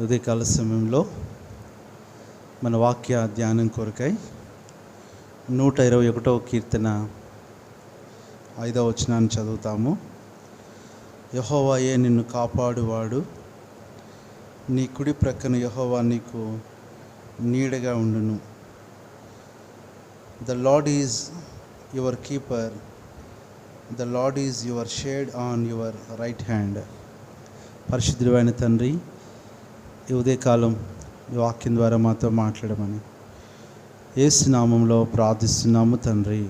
ఉదయకాల సమయంలో మన వాక్య ధ్యానం కొరకై నూట ఇరవై ఒకటవ కీర్తన ఐదవ వచనాన్ని చదువుతాము. యహోవాయే నిన్ను కాపాడువాడు. నీ కుడి ప్రక్కన యహోవా నీకు నీడగా ఉండును. The Lord is your keeper the Lord is your shade on your right hand పరిశుద్ధుడైన తండ్రి ఈ ఉదయకాలం ఈ వాక్యం ద్వారా మాతో మాట్లాడమని. ఏసునామంలో ప్రార్థిస్తున్నాము తండ్రి.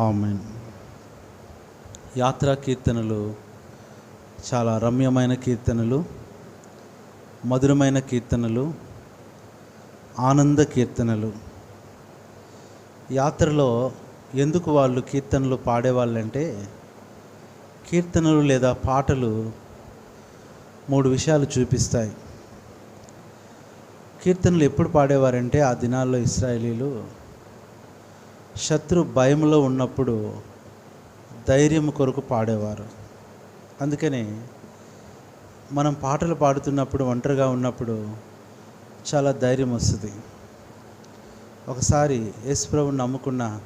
ఆమెన్. యాత్రా కీర్తనలు చాలా రమ్యమైన కీర్తనలు మధురమైన కీర్తనలు ఆనంద కీర్తనలు. యాత్రలో ఎందుకు వాళ్ళు కీర్తనలు పాడేవాళ్ళంటే కీర్తనలు లేదా పాటలు మూడు విషయాలు చూపిస్తాయి. కీర్తనలు ఎప్పుడు పాడేవారంటే ఆ దినాల్లో ఇస్రాయేలీలు శత్రు భయంలో ఉన్నప్పుడు ధైర్యం కొరకు పాడేవారు. అందుకని మనం పాటలు పాడుతున్నప్పుడు ఒంటరిగా ఉన్నప్పుడు చాలా ధైర్యం వస్తుంది. ఒకసారి యేసుప్రభుని నమ్ముకున్న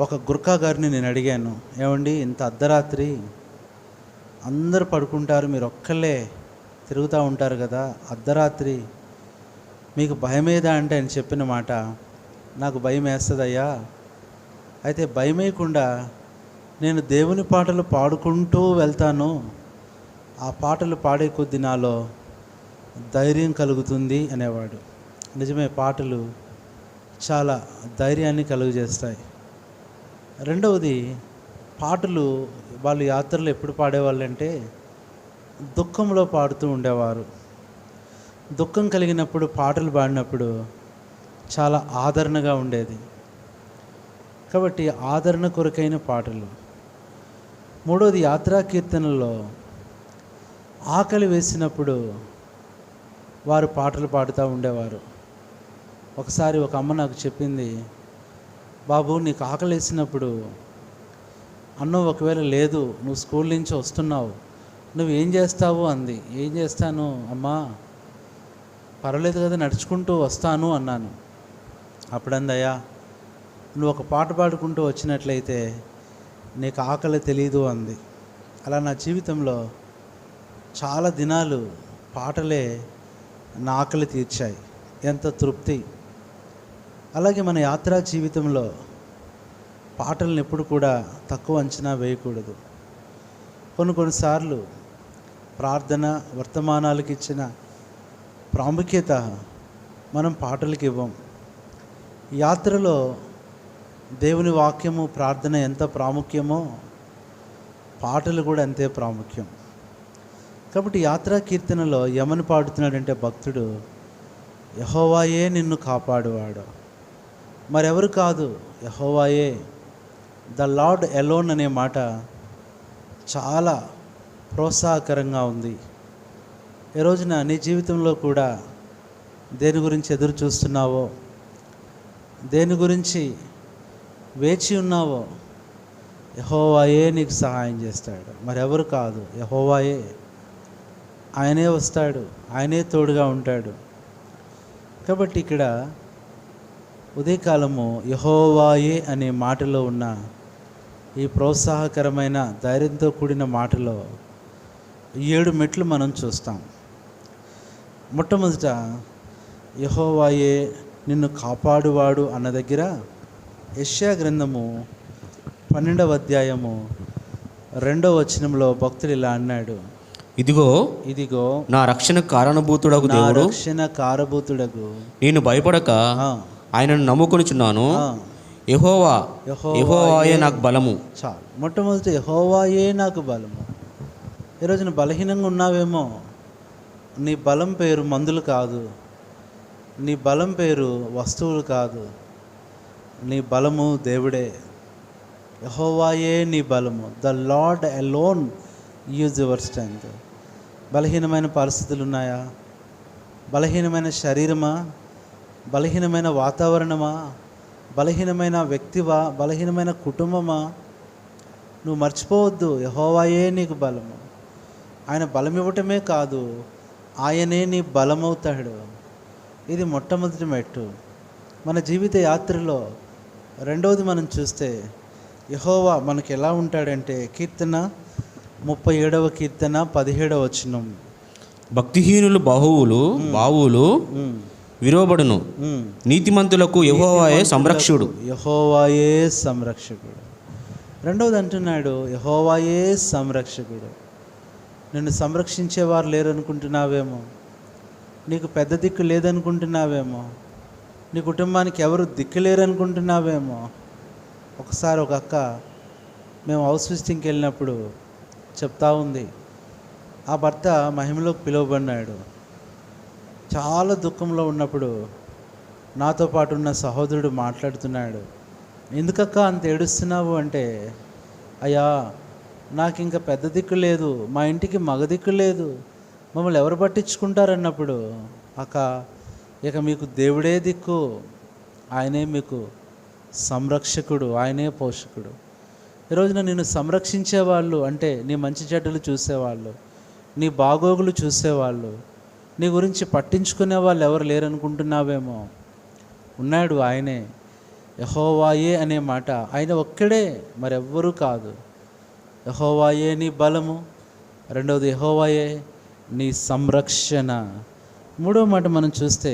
ఒక గుర్ఖా గారిని నేను అడిగాను ఏమండి ఇంత అర్ధరాత్రి అందరు పడుకుంటారు మీరు ఒక్కళ్ళే తిరుగుతూ ఉంటారు కదా అర్ధరాత్రి మీకు భయమేదా అంటే ఆయన చెప్పిన మాట నాకు భయం వేస్తుందయ్యా అయితే భయం వేయకుండా నేను దేవుని పాటలు పాడుకుంటూ వెళ్తాను. ఆ పాటలు పాడే కొద్ది నాలో ధైర్యం కలుగుతుంది అనేవాడు. నిజమే పాటలు చాలా ధైర్యాన్ని కలుగజేస్తాయి. రెండవది పాటలు వాళ్ళు యాత్రలు ఎప్పుడు పాడేవాళ్ళంటే దుఃఖంలో పాడుతూ ఉండేవారు. దుఃఖం కలిగినప్పుడు పాటలు పాడినప్పుడు చాలా ఆదరణగా ఉండేది. కాబట్టి ఆదరణ కొరకైన పాటలు. మూడవది యాత్రా కీర్తనల్లో ఆకలి వేసినప్పుడు వారు పాటలు పాడుతూ ఉండేవారు. ఒకసారి ఒక అమ్మ నాకు చెప్పింది బాబు నీకు ఆకలి వేసినప్పుడు అన్నం ఒకవేళ లేదు నువ్వు స్కూల్ నుంచి వస్తున్నావు నువ్వు ఏం చేస్తావు? అంది. ఏం చేస్తాను అమ్మా పర్వాలేదు కదా నడుచుకుంటూ వస్తాను అన్నాను. అప్పుడందయ్యా నువ్వు ఒక పాట పాడుకుంటూ వచ్చినట్లయితే నీకు ఆకలి తెలియదు అంది. అలా నా జీవితంలో చాలా దినాలు పాటలే నా ఆకలి తీర్చాయి. ఎంత తృప్తి. అలాగే మన యాత్రా జీవితంలో పాటలను ఎప్పుడు కూడా తక్కువ అంచనా వేయకూడదు. కొన్ని కొన్నిసార్లు ప్రార్థన వర్తమానాలకు ఇచ్చిన ప్రాముఖ్యత మనం పాటలకు ఇవ్వం. యాత్రలో దేవుని వాక్యము ప్రార్థన ఎంత ప్రాముఖ్యమో పాటలు కూడా అంతే ప్రాముఖ్యం. కాబట్టి యాత్రా కీర్తనలో యమని పాడుతున్నాడంటే భక్తుడు యహోవాయే నిన్ను కాపాడువాడు. మరెవరు కాదు యహోవాయే. ద లార్డ్ ఎలోన్ అనే మాట చాలా ప్రోత్సాహకరంగా ఉంది. ఈ రోజున నీ జీవితంలో కూడా దేని గురించి ఎదురు చూస్తున్నావో దేని గురించి వేచి ఉన్నావో యహోవాయే నీకు సహాయం చేస్తాడు. మరెవరు కాదు యహోవాయే. ఆయనే వస్తాడు ఆయనే తోడుగా ఉంటాడు. కాబట్టి ఇక్కడ ఉదయకాలము యహోవాయే అనే మాటలో ఉన్న ఈ ప్రోత్సాహకరమైన ధైర్యంతో కూడిన మాటలో ఏడు మెట్లు మనం చూస్తాం. మొట్టమొదట యహోవాయే నిన్ను కాపాడువాడు అన్న దగ్గర యష్యా గ్రంథము పన్నెండవ అధ్యాయము రెండవ వచనంలో భక్తుడు ఇలా అన్నాడు. ఇదిగో ఇదిగో నా రక్షణ కారణభూతుడకు దేవుడు. రక్షణ కారభూతుడగు. నేను భయపడక ఆయనను నమ్ముకొనిచున్నాను. యెహోవా యెహోవాయే నాకు బలము. చాలు. మొట్టమొదటి యహోవాయే నాకు బలము. ఈరోజు బలహీనంగా ఉన్నావేమో? నీ బలం పేరు మందులు కాదు. నీ బలం పేరు వస్తువులు కాదు. నీ బలము దేవుడే. యహోవాయే నీ బలము. The Lord alone is your strength. బలహీనమైన పరిస్థితులు ఉన్నాయా బలహీనమైన శరీరమా? బలహీనమైన వాతావరణమా? బలహీనమైన వ్యక్తివా? బలహీనమైన కుటుంబమా? నువ్వు మర్చిపోవద్దు. యహోవాయే నీకు బలము. ఆయన బలం ఇవ్వటమే కాదు. ఆయనే నీ బలమవుతాడు. ఇది మొట్టమొదటి మెట్టు. మన జీవిత యాత్రలో రెండవది మనం చూస్తే యహోవా మనకి ఎలా ఉంటాడంటే కీర్తన ముప్పై ఏడవ కీర్తన పదిహేడవ వచనం. భక్తిహీనులు బాహువులు బావులు విరోబడును. నీతిమంతులకు యెహోవాయే సంరక్షుడు యహోవాయే సంరక్షకుడు. రెండవది అంటున్నాడు యహోవాయే సంరక్షకుడు. నిన్ను సంరక్షించేవారు లేరనుకుంటున్నావేమో? నీకు పెద్ద దిక్కు లేదనుకుంటున్నావేమో? నీ కుటుంబానికి ఎవరు దిక్కు లేరనుకుంటున్నావేమో? ఒకసారి ఒక అక్క మేము హౌస్ విజిటింగ్కి వెళ్ళినప్పుడు చెప్తా ఉంది. ఆ భర్త మహిమలోకి పిలువబడినాడు. చాలా దుఃఖంలో ఉన్నప్పుడు నాతో పాటు ఉన్న సహోదరుడు మాట్లాడుతున్నాడు. ఎందుకక్క అంత ఏడుస్తున్నావు అంటే అయ్యా నాకు ఇంకా పెద్ద దిక్కు లేదు మా ఇంటికి మగ దిక్కు లేదు. మమ్మల్ని ఎవరు పట్టించుకుంటారన్నప్పుడు అక్క ఇక మీకు దేవుడే దిక్కు. ఆయనే మీకు సంరక్షకుడు ఆయనే పోషకుడు. ఈరోజున నిన్ను సంరక్షించేవాళ్ళు అంటే నీ మంచి చెడ్డలు చూసేవాళ్ళు నీ బాగోగులు చూసేవాళ్ళు నీ గురించి పట్టించుకునే వాళ్ళు ఎవరు లేరనుకుంటున్నావేమో. ఉన్నాడు ఆయనే. యహోవాయే అనే మాట ఆయన ఒక్కడే మరెవ్వరూ కాదు. యహోవాయే నీ బలము. రెండవది యహోవాయే నీ సంరక్షణ. మూడో మాట మనం చూస్తే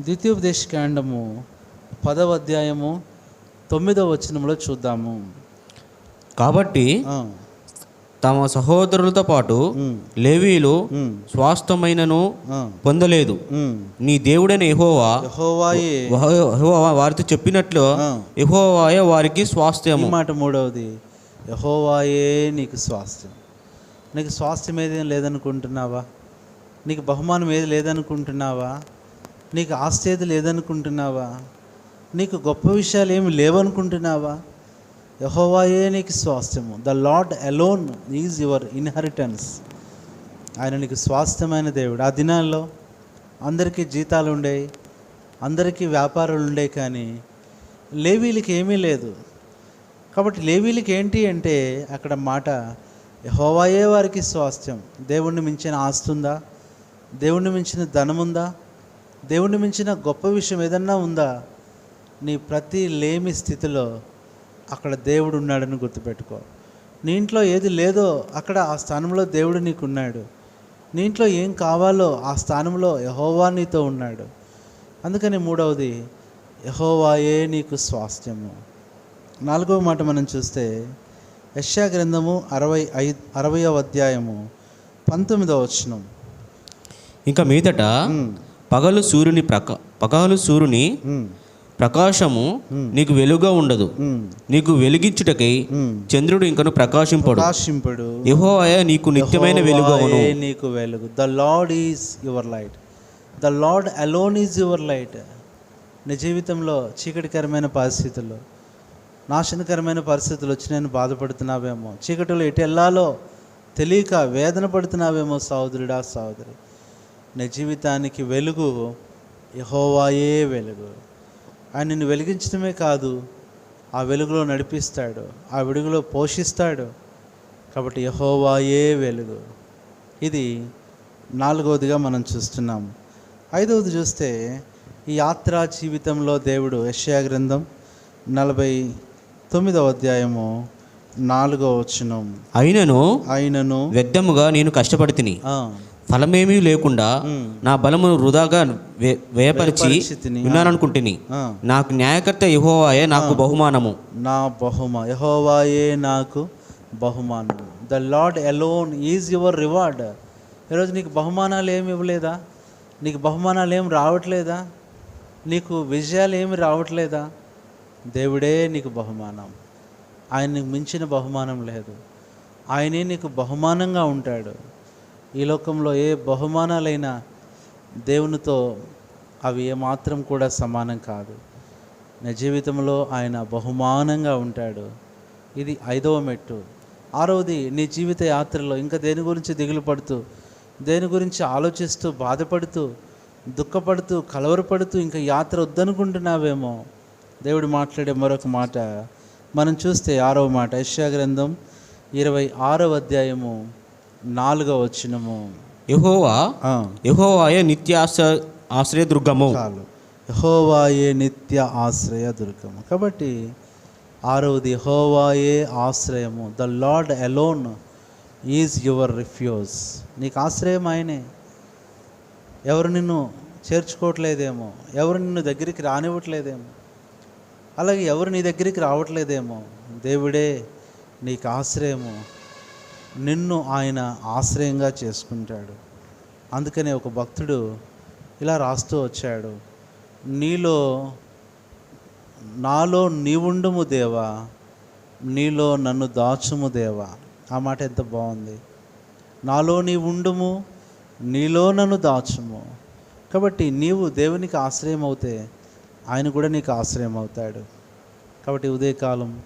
ద్వితీయోపదేశకాండము పదవ అధ్యాయము తొమ్మిదవ వచనంలో చూద్దాము. కాబట్టి తమ సహోదరులతో పాటు లేవీలు స్వాస్థమైనను పొందలేదు. నీ దేవుడైన యెహోవా వారితో చెప్పినట్లు ఆ. యెహోవాయే వారికి ఈ స్వాస్థ్యము మాట మూడవది. యహోవాయే నీకు స్వాస్థ్యం. నీకు స్వాస్థ్యం ఏది లేదనుకుంటున్నావా? నీకు బహుమానం ఏది లేదనుకుంటున్నావా? నీకు ఆస్తి ఏది లేదనుకుంటున్నావా? నీకు గొప్ప విషయాలు ఏమి లేవనుకుంటున్నావా? యహోవాయే నీకు స్వాస్థ్యము. The Lord alone is your inheritance. ఆయన నీకు స్వాస్థ్యమైన దేవుడు. ఆ దినాల్లో అందరికీ జీతాలు ఉండేవి అందరికీ వ్యాపారాలు ఉండేవి కానీ లేవీలకి ఏమీ లేదు. కాబట్టి లేవీలకి ఏంటి అంటే అక్కడ మాట హోవాయే వారికి స్వాస్థ్యం. దేవుణ్ణి మించిన ఆస్తుందా దేవుణ్ణి మించిన ధనం ఉందా? దేవుణ్ణి మించిన గొప్ప విషయం ఏదన్నా ఉందా? నీ ప్రతి లేమి స్థితిలో అక్కడ దేవుడు ఉన్నాడని గుర్తుపెట్టుకో. నీ ఇంట్లో ఏది లేదో అక్కడ ఆ స్థానంలో దేవుడు నీకున్నాడు. నీ ఇంట్లో ఏం కావాలో ఆ స్థానంలో యహోవా నీతో ఉన్నాడు. అందుకని మూడవది యహోవాయే నీకు స్వాస్థ్యము. నాలుగవ మాట మనం చూస్తే యశ్యా గ్రంథము అరవై ఐదు అరవయవ అధ్యాయము పంతొమ్మిదవ వచనం. ఇంకా మీదట పగలు సూర్యుని ప్రక పగలు సూర్యుని ప్రకాశము నీకు వెలుగా ఉండదు. నీకు వెలిగించుటకై. చంద్రుడు ఇంకను ప్రకాశింపడు. ప్రకాశింపుడు. యెహోవాయే నీకు నిత్యమైన వెలుగవును నీకు వెలుగు. The Lord is your light the Lord alone is your light నీ జీవితంలో చీకటికరమైన పరిస్థితుల్లో నాశనకరమైన పరిస్థితులు వచ్చి నేను బాధపడుతున్నావేమో. చీకటిలో ఎటు వెళ్ళాలో తెలియక వేదన పడుతున్నావేమో సహోదరుడా సహోదరి. నీ జీవితానికి వెలుగు యహోవాయే వెలుగు. ఆయన నిన్ను వెలిగించడమే కాదు ఆ వెలుగులో నడిపిస్తాడు ఆ వెలుగులో పోషిస్తాడు. కాబట్టి యహోవాయే వెలుగు. ఇది నాలుగవదిగా మనం చూస్తున్నాం. ఐదవది చూస్తే ఈ యాత్రా జీవితంలో దేవుడు యశ్యా గ్రంథం నలభై తొమ్మిదవ అధ్యాయము నాలుగవ వచనం. అయినను ఆయనను వ్యర్థముగా నేను కష్టపడి తిని ఫలమేమీ లేకుండా నా బలమును వృధాగా వే- వ్యయపరిచి వ్యయపరిచితిని. విన్నాననుకుంటుని. నాకు న్యాయకర్త యెహోవాయే నాకు బహుమానము. నా బహుమా యహోవాయే నాకు బహుమానం the Lord alone is your reward ఈరోజు నీకు బహుమానాలు ఏమి ఇవ్వలేదా? నీకు బహుమానాలు ఏమి రావట్లేదా? నీకు విజయాలు ఏమి రావట్లేదా? దేవుడే నీకు బహుమానం. ఆయనకు మించిన బహుమానం లేదు. ఆయనే నీకు బహుమానంగా ఉంటాడు. ఈ లోకంలో ఏ బహుమానాలైనా దేవునితో అవి ఏమాత్రం కూడా సమానం కాదు. నా జీవితంలో ఆయన బహుమానంగా ఉంటాడు. ఇది ఐదవ మెట్టు. ఆరవది నీ జీవిత యాత్రలో ఇంకా దేని గురించి దిగులు పడుతూ దేని గురించి ఆలోచిస్తూ బాధపడుతూ దుఃఖపడుతూ కలవరపడుతూ ఇంకా యాత్ర వద్దనుకుంటున్నావేమో? దేవుడు మాట్లాడే మరొక మాట. మనం చూస్తే ఆరవ మాట యెషయా గ్రంథం ఇరవై ఆరవ అధ్యాయము నాలుగవ వచనము. యహోవా యహోవాయే నిత్యాశ ఆశ్రయదుర్గము. చాలు. యహోవాయే నిత్య ఆశ్రయ దుర్గము కాబట్టి ఆరవది యహోవాయే ఆశ్రయము. The Lord alone is your refuge. నీకు ఆశ్రయం ఆయనే. ఎవరు నిన్ను చేర్చుకోవట్లేదేమో. ఎవరు నిన్ను దగ్గరికి రానివ్వట్లేదేమో. అలాగే ఎవరు నీ దగ్గరికి రావట్లేదేమో. దేవుడే నీకు ఆశ్రయము. నిన్ను ఆయన ఆశ్రయంగా చేసుకుంటాడు. అందుకనే ఒక భక్తుడు ఇలా రాస్తూ వచ్చాడు. నీలో నాలో నీవుండుము దేవా నీలో నన్ను దాచుము దేవా. ఆ మాట ఎంత బాగుంది. నాలో నీ ఉండుము నీలో నన్ను దాచుము. కాబట్టి నీవు దేవునికి ఆశ్రయం అవుతే ఆయన కూడా నీకు ఆశ్రయం అవుతాడు. కాబట్టి ఉదయకాలం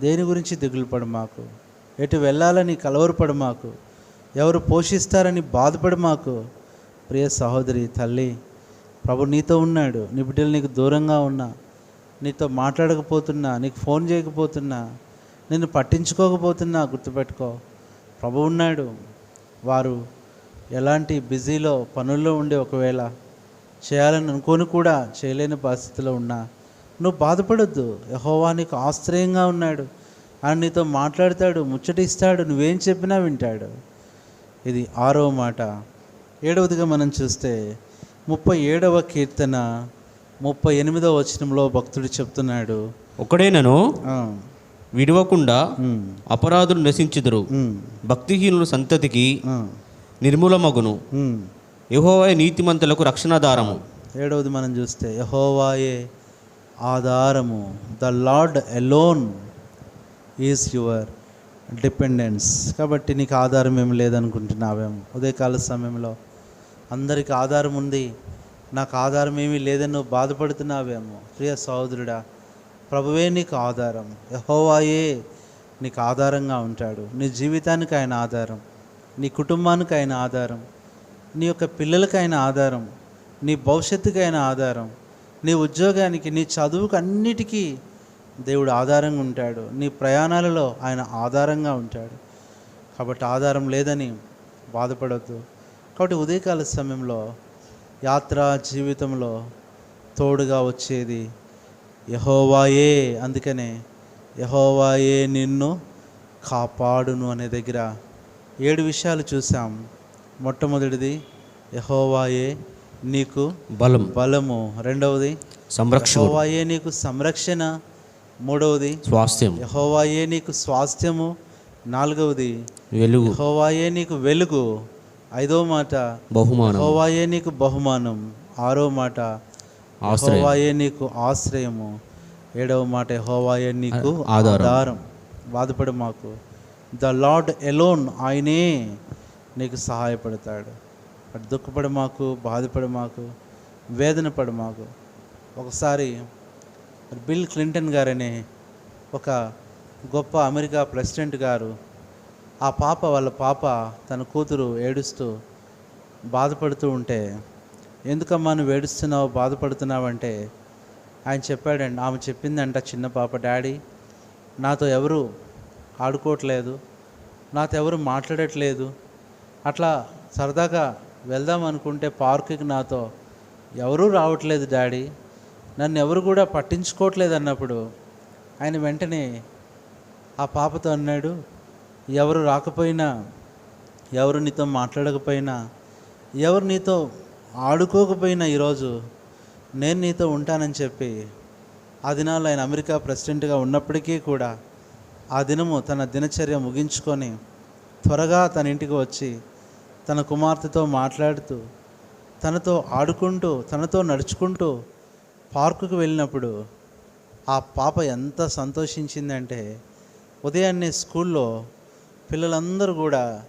దేని గురించి దిగులు పడు మాకు ఎటు వెళ్ళాలని కలవరపడు మాకు ఎవరు పోషిస్తారని బాధపడు మాకు ప్రియ సహోదరి తల్లి ప్రభు నీతో ఉన్నాడు. నీ బిడ్డలు నీకు దూరంగా ఉన్నా నీతో మాట్లాడకపోతున్నా నీకు ఫోన్ చేయకపోతున్నా నిన్ను పట్టించుకోకపోతున్నా గుర్తుపెట్టుకో. ప్రభు ఉన్నాడు. వారు ఎలాంటి బిజీలో పనుల్లో ఉండే ఒకవేళ చేయాలని అనుకొని కూడా చేయలేని పరిస్థితిలో ఉన్నా నువ్వు బాధపడొద్దు. యహోవా నీకు ఆశ్రయంగా ఉన్నాడు. ఆయన నీతో మాట్లాడతాడు ముచ్చటిస్తాడు నువ్వేం చెప్పినా వింటాడు. ఇది ఆరవ మాట. ఏడవదిగా మనం చూస్తే ముప్పై ఏడవ కీర్తన ముప్పై ఎనిమిదవ వచనంలో భక్తుడు చెప్తున్నాడు. ఒకడేనను ఆ, విడవకుండా అపరాధులు నశించుదురు. భక్తిహీనుల సంతతికి నిర్మూలమగును. యహోవాయ నీతిమంతులకు రక్షణాధారము. ఏడవది మనం చూస్తే యహోవాయే ఆధారము. The Lord alone is your dependence. కాబట్టి నీకు ఆధారం ఏమి లేదనుకుంటున్నావేమో. ఉదయకాల సమయంలో అందరికి ఆధారం ఉంది. నాకు ఆధారం ఏమీ లేదని నువ్వు బాధపడుతున్నావేమో. ప్రియ సహోదరుడా ప్రభువే నీకు ఆధారం. యహోవాయే నీకు ఆధారంగా ఉంటాడు. నీ జీవితానికి ఆయన ఆధారం. నీ కుటుంబానికి ఆయన ఆధారం. నీ యొక్క పిల్లలకి ఆధారం నీ భవిష్యత్తుకైన ఆధారం నీ ఉద్యోగానికి నీ చదువుకు అన్నిటికీ దేవుడు ఆధారంగా ఉంటాడు. నీ ప్రయాణాలలో ఆయన ఆధారంగా ఉంటాడు. కాబట్టి ఆధారం లేదని బాధపడద్దు. కాబట్టి ఉదయకాల సమయంలో యాత్ర జీవితంలో తోడుగా వచ్చేది యహోవాయే. అందుకనే యహోవాయే నిన్ను కాపాడును అనే దగ్గర ఏడు విషయాలు చూసాం మొట్టమొదటిది యహోవాయే నీకు బలం బలము. రెండవది సంరక్షణ యహోవాయే నీకు సంరక్షణ. మూడవది స్వాస్థ్యం యహోవాయే నీకు స్వాస్థ్యము. నాలుగవది వెలుగు. యహోవాయే నీకు వెలుగు. ఐదవ మాట బహుమానం. యహోవాయే నీకు బహుమానం. ఆరో మాట యహోవాయే నీకు ఆశ్రయము. ఏడవ మాట యహోవాయే నీకు. ఆధారం. బాధపడు మాకు. ద లార్డ్ ఎలోన్ ఆయనే. నీకు సహాయపడతాడు. అటు దుఃఖపడు మాకు బాధపడు మాకు వేదన పడి మాకు. ఒకసారి బిల్ క్లింటన్ గారనే ఒక గొప్ప అమెరికా ప్రెసిడెంట్ గారు ఆ పాప వాళ్ళ పాప తన కూతురు ఏడుస్తూ బాధపడుతూ ఉంటే ఎందుకమ్మా నువ్వు ఏడుస్తున్నావు బాధపడుతున్నావంటే ఆయన చెప్పాడండి ఆమె చెప్పిందంట చిన్న పాప డాడీ నాతో ఎవరు ఆడుకోవట్లేదు నాతో ఎవరు మాట్లాడట్లేదు అట్లా సరదాగా వెళ్దాం అనుకుంటే పార్కుకి నాతో ఎవరూ రావట్లేదు డాడీ. నన్ను ఎవరు కూడా పట్టించుకోవట్లేదు అన్నప్పుడు ఆయన వెంటనే ఆ పాపతో అన్నాడు ఎవరు రాకపోయినా ఎవరు నీతో మాట్లాడకపోయినా ఎవరు నీతో ఆడుకోకపోయినా ఈరోజు నేను నీతో ఉంటానని చెప్పి ఆ దినాల్లో ఆయన అమెరికా ప్రెసిడెంట్గా ఉన్నప్పటికీ కూడా ఆ దినము తన దినచర్య ముగించుకొని త్వరగా తన ఇంటికి వచ్చి తన కుమార్తెతో మాట్లాడుతూ తనతో ఆడుకుంటూ తనతో నడుచుకుంటూ పార్కుకు వెళ్ళినప్పుడు ఆ పాప ఎంత సంతోషించిందంటే ఉదయాన్నే స్కూల్లో పిల్లలందరూ కూడా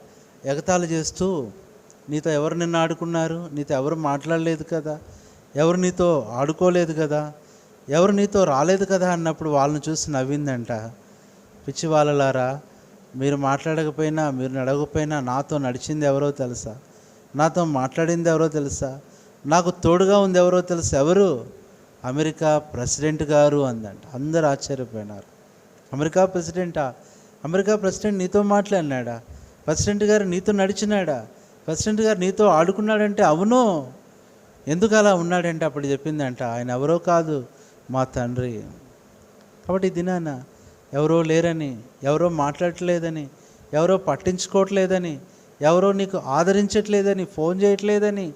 ఎగతాళి చేస్తూ నీతో ఎవరు నిన్ను ఆడుకున్నారు? నీతో ఎవరు మాట్లాడలేదు కదా? ఎవరు నీతో ఆడుకోలేదు కదా? ఎవరు నీతో రాలేదు కదా? అన్నప్పుడు వాళ్ళని చూసి నవ్విందంట. పిచ్చి వాళ్ళలారా మీరు మాట్లాడకపోయినా మీరు నడవకపోయినా నాతో నడిచింది ఎవరో తెలుసా? నాతో మాట్లాడింది ఎవరో తెలుసా? నాకు తోడుగా ఉంది ఎవరో తెలుసా? ఎవరు? అమెరికా ప్రెసిడెంట్ గారు అందంట. అందరు ఆశ్చర్యపోయినారు. అమెరికా ప్రెసిడెంటా? అమెరికా ప్రెసిడెంట్ నీతో మాట్లాడినాడా? ప్రెసిడెంట్ గారు నీతో నడిచినాడా? ప్రెసిడెంట్ గారు నీతో ఆడుకున్నాడంటే అవును. ఎందుకు అలా ఉన్నాడంటే అప్పుడు చెప్పిందంట ఆయన ఎవరో కాదు మా తండ్రి. కాబట్టి ఈ దినాన ఎవరో లేరని ఎవరో మాట్లాడట్లేదని ఎవరో పట్టించుకోవట్లేదని ఎవరో నీకు ఆదరించట్లేదని ఫోన్ చేయట్లేదని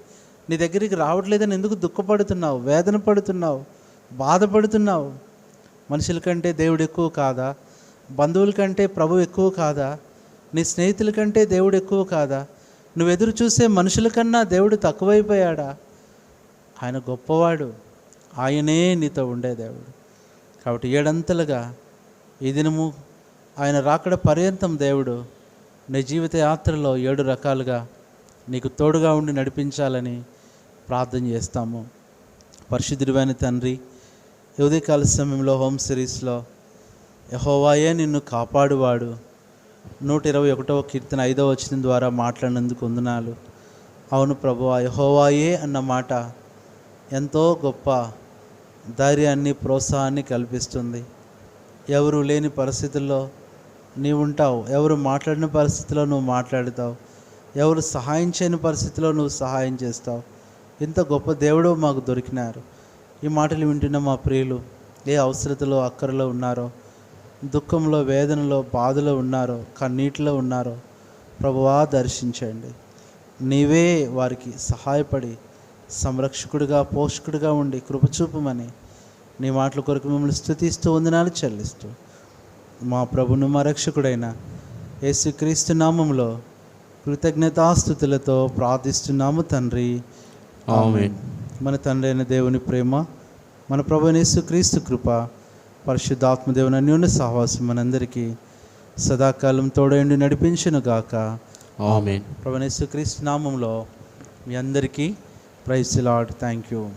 నీ దగ్గరికి రావట్లేదని ఎందుకు దుఃఖపడుతున్నావు వేదన పడుతున్నావు బాధపడుతున్నావు? మనుషుల కంటే దేవుడు ఎక్కువ కాదా? బంధువుల కంటే ప్రభు ఎక్కువ కాదా? నీ స్నేహితుల కంటే దేవుడు ఎక్కువ కాదా? నువ్వు ఎదురు చూసే మనుషుల కన్నా దేవుడు తక్కువైపోయాడా? ఆయన గొప్పవాడు. ఆయనే నీతో ఉండే దేవుడు. కాబట్టి ఏడంతలుగా ఈ దినము ఆయన రాకడ పర్యంతం దేవుడు నీ జీవిత యాత్రలో ఏడు రకాలుగా నీకు తోడుగా ఉండి నడిపించాలని ప్రార్థన చేస్తాము. పరిశుద్ధుడివైన తండ్రి ఉదయకాల సమయంలో హోమ్ సిరీస్లో యహోవాయే నిన్ను కాపాడువాడు. నూట ఇరవై ఒకటవ కీర్తన ఐదవ వచనం ద్వారా మాట్లాడినందుకు వందనాలు. అవును ప్రభు యహోవాయే అన్న మాట ఎంతో గొప్ప ధైర్యాన్ని ప్రోత్సాహాన్ని కల్పిస్తుంది. ఎవరు లేని పరిస్థితుల్లో నీవు ఉంటావు. ఎవరు మాట్లాడిన పరిస్థితిలో నువ్వు మాట్లాడుతావు. ఎవరు సహాయం చేయని పరిస్థితిలో నువ్వు సహాయం చేస్తావు. ఇంత గొప్ప దేవుడు మాకు దొరికినారు. ఈ మాటలు వింటున్న మా ప్రియులు ఏ అవసరతలో అక్కరలో ఉన్నారో దుఃఖంలో వేదనలో బాధలో ఉన్నారో కన్నీటిలో ఉన్నారో ప్రభువా దర్శించండి. నీవే వారికి సహాయపడి సంరక్షకుడిగా పోషకుడిగా ఉండి కృపచూపమని నీ మాటల కొరకు మిమ్మల్ని స్థుతిస్తూ వందనాలు చెల్లిస్తూ. మా ప్రభును మా రక్షకుడైన యేసుక్రీస్తు నామంలో కృతజ్ఞతాస్థుతులతో ప్రార్థిస్తున్నాము తండ్రి. మన తండ్రి అయిన దేవుని ప్రేమ మన ప్రభు యేసుక్రీస్తు కృప పరిశుద్ధాత్మ దేవుని అన్యోన్య సహవాసం మనందరికీ సదాకాలం తోడైండి నడిపించును గాక. ఆమెన్. ప్రభు యేసుక్రీస్తు నామంలో మీ అందరికీ ప్రైజ్ లాడ్ థ్యాంక్ యూ.